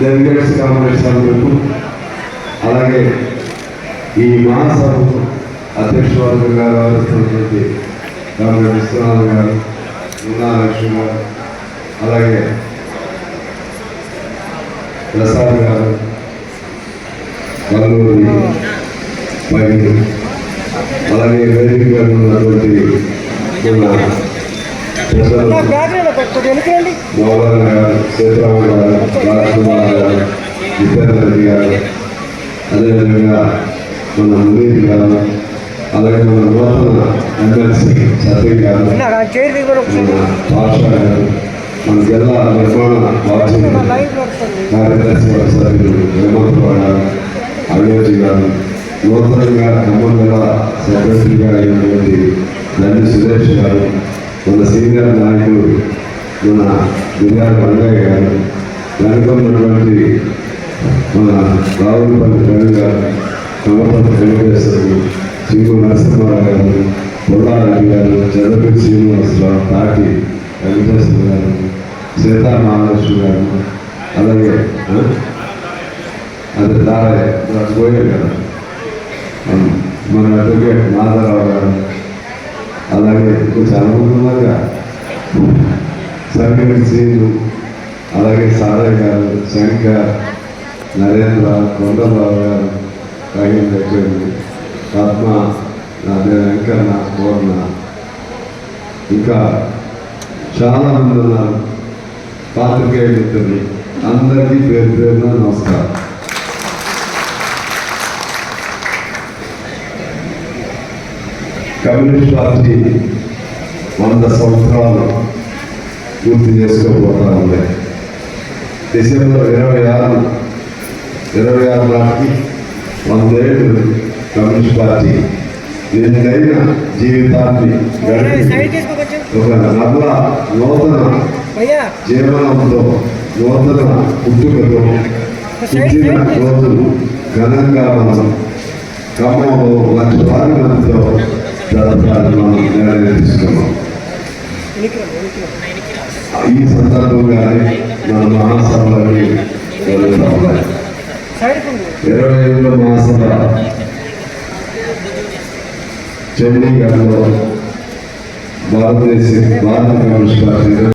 Delegates Congress సభ్యులకు అలాగే ఈ మహాసభకు అధ్యక్షురాలుగా వ్యవహరిస్తున్నటువంటి డాక్టర్ విశ్వనాథ్ గారు ఉన్నా లక్ష్మి గారు అలాగే ప్రసాద్ గారు వల్లూరి పైరు అలాగే వేదిక గారు ఉన్నటువంటి మౌలాన గారు సీతారామ గారు రాజ్కుమార్ గారు గారు అదేవిధంగా మన మునీర్ గారు అలాగే మన నూతన ఎమ్మెల్సీ సత్య గారు పాషా గారు మన జిల్లా నిర్మాణ వార్షిక నూతనంగా ఖమ్మం జిల్లా సెక్రటరీగా అయినటువంటి నంది సురేష్ గారు మన సీనియర్ నాయకులు మన బిర్యాల రంగయ్య గారు వెనుక ఉన్నటువంటి మన రావులపల్లి ప్రవీణ్ గారు కమలపల్లి వెంకటేశ్వరుడు సింగు నరసింహారావు గారు బొల్లారెడ్డి గారు చంద్రపతి శ్రీనివాసరావు తాటి వెంకటేశ్వర గారు సీతా మహాలక్ష్మి గారు అలాగే అదే అది దారే పోయారు కదా మన అడ్వకేట్ మాధవరావు గారు. అలాగే ఇంకా చాలా మంది ఉన్నారుగా సంగతి శ్రీను అలాగే సారయ్య గారు శంకర్ నరేంద్ర కొండరావు గారు రహీం దగ్గర పద్మ వెంకన్న పూర్ణ. ఇంకా చాలామంది ఉన్నారు. పాత్రికేయ మిత్రులు. అందరికీ పేరు పేరున నమస్కారం. కమ్యూనిస్ట్ పార్టీ వంద సంవత్సరాలు పూర్తి చేసుకోబోతా ఉంది డిసెంబర్ ఇరవై ఆరు ఇరవై ఆరు నాటికి వందేళ్ళు కమ్యూనిస్ట్ పార్టీ నిన్నైన జీవితాన్ని గడిపి ఒక నల్ల నూతన జీవనంతో నూతన పుట్టుకతో పుట్టిన రోజులు ఘనంగా మనం ఖమ్మంలో మందితో జరపాలని మనం నిర్ణయం తీసుకున్నాం ఈ సందర్భంగా మన మహాసభలని జరుగుతూ ఇరవై ఐదులో మహాసభ చండీగఢ్లో భారతదేశ భారత కమ్యూనిస్ట్ పార్టీ